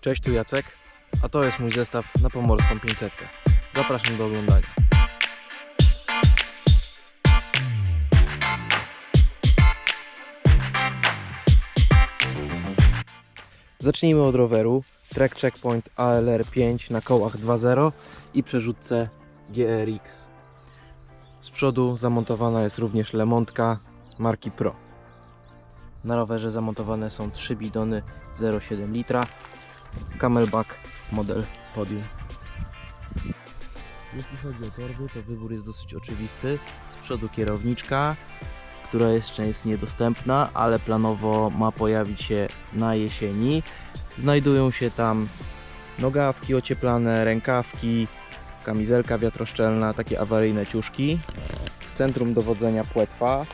Cześć, tu Jacek, a to jest mój zestaw na pomorską 500. Zapraszam do oglądania. Zacznijmy od roweru. Trek Checkpoint ALR5 na kołach 2.0 i przerzutce GRX. Z przodu zamontowana jest również lemontka marki Pro. Na rowerze zamontowane są trzy bidony 0,7 litra. Camelback model Podium. Jeśli chodzi o torby, to wybór jest dosyć oczywisty. Z przodu kierowniczka, która jeszcze jest niedostępna, ale planowo ma pojawić się na jesieni. Znajdują się tam nogawki ocieplane, rękawki, kamizelka wiatroszczelna, takie awaryjne ciuszki. Centrum dowodzenia płetwa.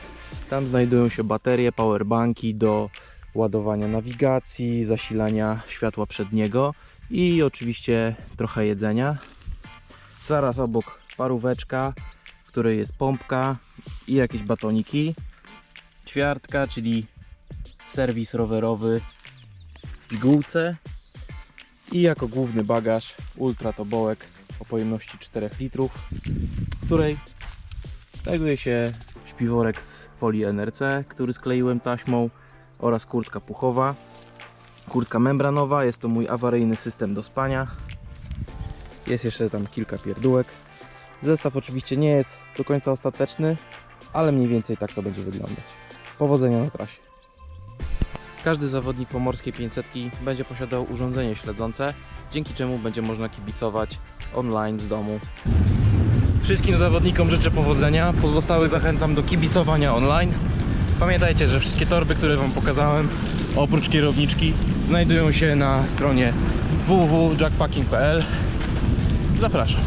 Tam znajdują się baterie, powerbanki do ładowania nawigacji, zasilania światła przedniego i oczywiście trochę jedzenia. Zaraz obok paróweczka, w której jest pompka i jakieś batoniki. Ćwiartka, czyli serwis rowerowy w pigułce. I jako główny bagaż ultra tobołek o pojemności 4 litrów, w której znajduje się śpiworek z folii NRC, który skleiłem taśmą oraz kurtka puchowa. Kurtka membranowa, jest to mój awaryjny system do spania. Jest jeszcze tam kilka pierdółek. Zestaw oczywiście nie jest do końca ostateczny, ale mniej więcej tak to będzie wyglądać. Powodzenia na trasie. Każdy zawodnik pomorskiej 500 będzie posiadał urządzenie śledzące, dzięki czemu będzie można kibicować online z domu. Wszystkim zawodnikom życzę powodzenia, pozostałych zachęcam do kibicowania online. Pamiętajcie, że wszystkie torby, które Wam pokazałem, oprócz kierowniczki, znajdują się na stronie www.jackpacking.pl. Zapraszam.